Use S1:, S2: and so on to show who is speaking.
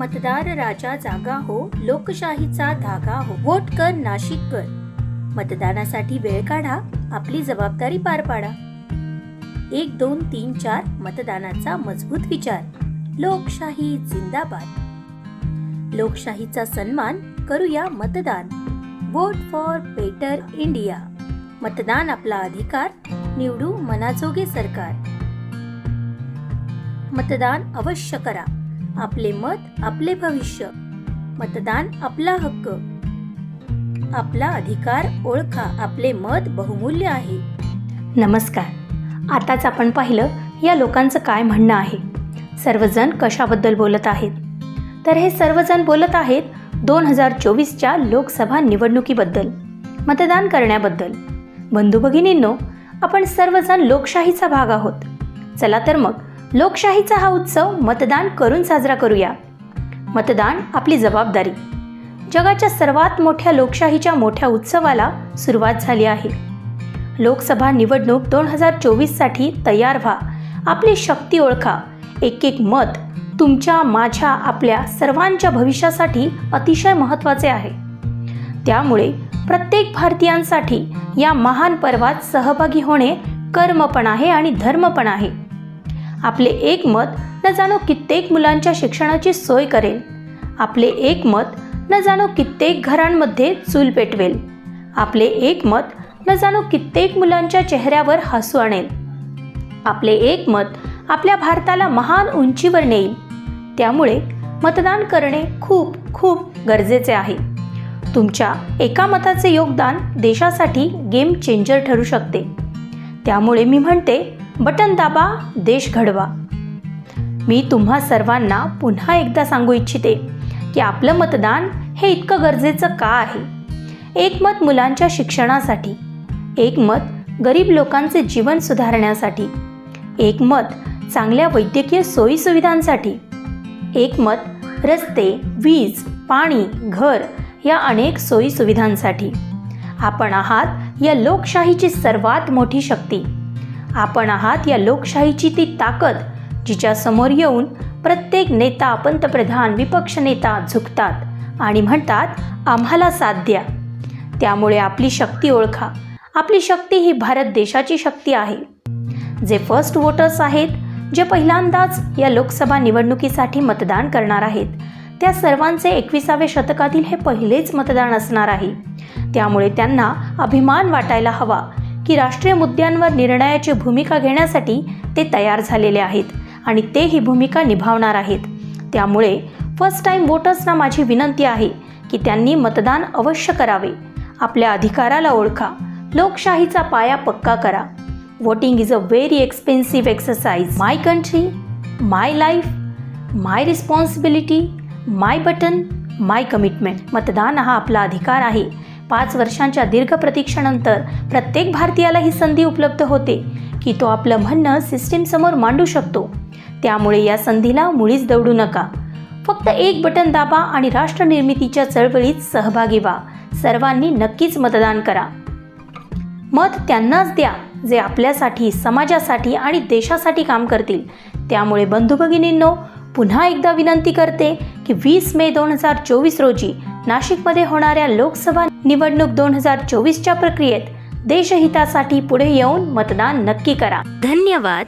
S1: मतदार राजा जागा हो लोकशाहीचा धागा हो. वोट कर नाशिक कर. मतदानासाठी वेळ काढा आपली जबाबदारी पार पाडा. एक दोन तीन चार मतदानाचा मजबूत विचार. लोकशाही जिंदाबाद. लोकशाहीचा सन्मान करूया मतदान. वोट फॉर बेटर इंडिया मतदान आपला अधिकार निवडू मनाजोगे सरकार. मतदान अवश्य करा. आपले मत आपले भविष्य. मतदान आपला हक्क. आपला अधिकार ओळखा आपले मत बहुमूल्य आहे. नमस्कार. आताच आपण पाहिलं या लोकांचं काय म्हणणं आहे. सर्वजण कशाबद्दल बोलत आहेत? तर हे सर्वजण बोलत आहेत दोन हजार चोवीसच्या लोकसभा निवडणुकीबद्दल. मतदान करण्याबद्दल. बंधू भगिनींनो आपण सर्वजण लोकशाहीचा भाग आहोत. चला तर मग लोकशाहीचा हा उत्सव मतदान करून साजरा करूया. मतदान आपली जबाबदारी. जगाच्या सर्वात मोठ्या लोकशाहीच्या मोठ्या उत्सवाला सुरुवात झाली आहे. लोकसभा निवडणूक दोन हजार चोवीससाठी तयार व्हा. आपली शक्ती ओळखा. एक एक मत तुमच्या माझ्या आपल्या सर्वांच्या भविष्यासाठी अतिशय महत्त्वाचे आहे. त्यामुळे प्रत्येक भारतीयांसाठी या महान पर्वात सहभागी होणे कर्म पण आहे आणि धर्म पण आहे. आपले एक मत न जाणो कित्येक मुलांच्या शिक्षणाची सोय करेल. आपले एक मत न जाणो कित्येक घरांमध्ये चूल पेटवेल. आपले एक मत न जाणो कित्येक मुलांच्या चेहऱ्यावर हसू आणेल. आपले एक मत आपल्या भारताला महान उंचीवर नेईल. त्यामुळे मतदान करणे खूप खूप गरजेचे आहे. तुमच्या एका मताचे योगदान देशासाठी गेम चेंजर ठरू शकते. त्यामुळे मी म्हणते बटन दाबा देश घडवा. मी तुम्हा सर्वांना पुन्हा एकदा सांगू इच्छिते की आपलं मतदान हे इतकं गरजेचं का आहे? एक मत मुलांच्या शिक्षणासाठी एक मत गरीब लोकांचे जीवन सुधारण्यासाठी एक मत चांगल्या वैद्यकीय सोयीसुविधांसाठी एक मत रस्ते वीज पाणी घर या अनेक सोयीसुविधांसाठी. आपण आहात या लोकशाहीची सर्वात मोठी शक्ती. आपण आहात या लोकशाहीची ती ताकद जिच्या समोर येऊन प्रत्येक नेता पंतप्रधान विपक्ष नेता झुकतात आणि म्हणतात आम्हाला साथ द्या. त्यामुळे आपली शक्ती ओळखा. आपली शक्ती ही भारत देशाची शक्ती आहे. जे फर्स्ट वोटर्स आहेत जे पहिल्यांदाच या लोकसभा निवडणुकीसाठी मतदान करणार आहेत त्या सर्वांचे एकविसाव्या शतकातील हे पहिलेच मतदान असणार आहे. त्यामुळे त्यांना अभिमान वाटायला हवा की राष्ट्रीय मुद्द्यांवर निर्णयाची भूमिका घेण्यासाठी ते तयार झालेले आहेत आणि ते ही भूमिका निभावणार आहेत. त्यामुळे फर्स्ट टाईम वोटर्सना माझी विनंती आहे की त्यांनी मतदान अवश्य करावे. आपल्या अधिकाराला ओळखा. लोकशाहीचा पाया पक्का करा. Voting is a very expensive exercise my country my life my responsibility my button my commitment मतदान हा आपला अधिकार आहे. पाच वर्षांच्या दीर्घ प्रतीक्षानंतर प्रत्येक भारतीयाला ही संधी उपलब्ध होते की तो आपलं म्हणणं सिस्टीमसमोर मांडू शकतो. त्यामुळे या संधीला मुळीच दौडू नका. फक्त एक बटन दाबा आणि राष्ट्रनिर्मितीच्या चळवळीत सहभागी व्हा. सर्वांनी नक्कीच मतदान करा. मत त्यांनाच द्या जे आपल्यासाठी समाजासाठी आणि देशासाठी काम करतील. त्यामुळे बंधू भगिनींनो पुन्हा एकदा विनंती करते की वीस मे दोन हजार चोवीस रोजी नाशिकमध्ये होणाऱ्या लोकसभा निवडणूक दोन हजार चोवीसच्या प्रक्रियेत देशहितासाठी पुढे येऊन मतदान नक्की करा. धन्यवाद.